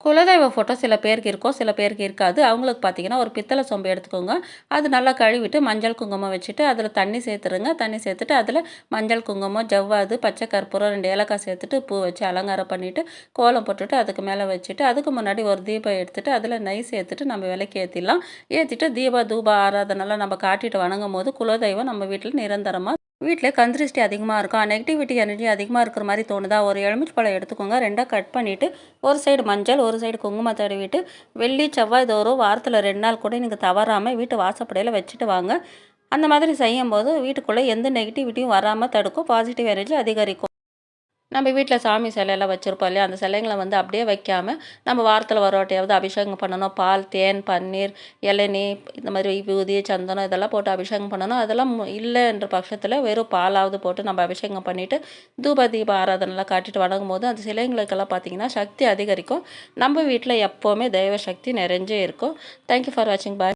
குலதெய்வ ஃபோட்டோ சில பேருக்கு இருக்கும் சில பேருக்கு இருக்காது. அவங்களுக்கு பார்த்தீங்கன்னா ஒரு பித்தளை சொம்பு எடுத்துக்கோங்க. அது நல்லா கழுவிட்டு மஞ்சள் குங்குமம் வச்சுட்டு அதில் தண்ணி சேர்த்துருங்க. தண்ணி சேர்த்துட்டு அதில் மஞ்சள் குங்குமம் ஜவ்வாது பச்சை கற்பூரம் ரெண்டு ஏலக்காய் சேர்த்துட்டு பூ வச்சு அலங்காரம் பண்ணிவிட்டு கோலம் போட்டுட்டு அதுக்கு மேலே வச்சுட்டு அதுக்கு முன்னாடி ஒரு தீபம் எடுத்துகிட்டு அதில் நெய் சேர்த்துட்டு நம்ம விலைக்கு ஏற்றிடலாம் ஏற்றிட்டு தீப தூப ஆராதனெல்லாம் நம்ம காட்டிட்டு வணங்கும் போது குலதெய்வம் நம்ம வீட்டில் நிரந்தரமாக வீட்டில் கந்திருஷ்டி அதிகமாக இருக்கும் நெகட்டிவிட்டி எனர்ஜி அதிகமாக இருக்கிற மாதிரி தோணுதா? ஒரு எலுமிச்சை பழம் எடுத்துக்கோங்க. ரெண்டாக கட் பண்ணிவிட்டு ஒரு சைடு மஞ்சள் ஒரு சைடு குங்குமம் தடவிட்டு வெள்ளி செவ்வாய் தோறும் வாரத்தில் ரெண்டு நாள் கூட நீங்கள் தவறாமல் வீட்டு வாசப்படையில் வச்சுட்டு வாங்க. அந்த மாதிரி செய்யும்போது வீட்டுக்குள்ளே எந்த நெகட்டிவிட்டியும் வராமல் தடுக்கும். பாசிட்டிவ் எனர்ஜி அதிகரிக்கும். நம்ம வீட்டில் சாமி சிலையெல்லாம் வச்சுருப்போம் இல்லையா? அந்த சிலைங்களை வந்து அப்படியே வைக்காமல் நம்ம வாரத்தில் ஒரு அபிஷேகம் பண்ணணும். பால் தேன் பன்னீர் இளநீ இந்த மாதிரி விபூதி சந்தனம் இதெல்லாம் போட்டு அபிஷேகம் பண்ணணும். அதெல்லாம் இல்லைன்ற பட்சத்தில் வெறும் பாலாவது போட்டு நம்ம அபிஷேகம் பண்ணிவிட்டு தூப தீப ஆராதனைலாம் காட்டிட்டு வணங்கும் போது அந்த சிலைங்களுக்கெல்லாம் பார்த்திங்கன்னா சக்தி அதிகரிக்கும். நம்ம வீட்டில் எப்போவுமே தெய்வ சக்தி நிறைஞ்சே இருக்கும். தேங்க்யூ ஃபார் வாட்சிங் பாய்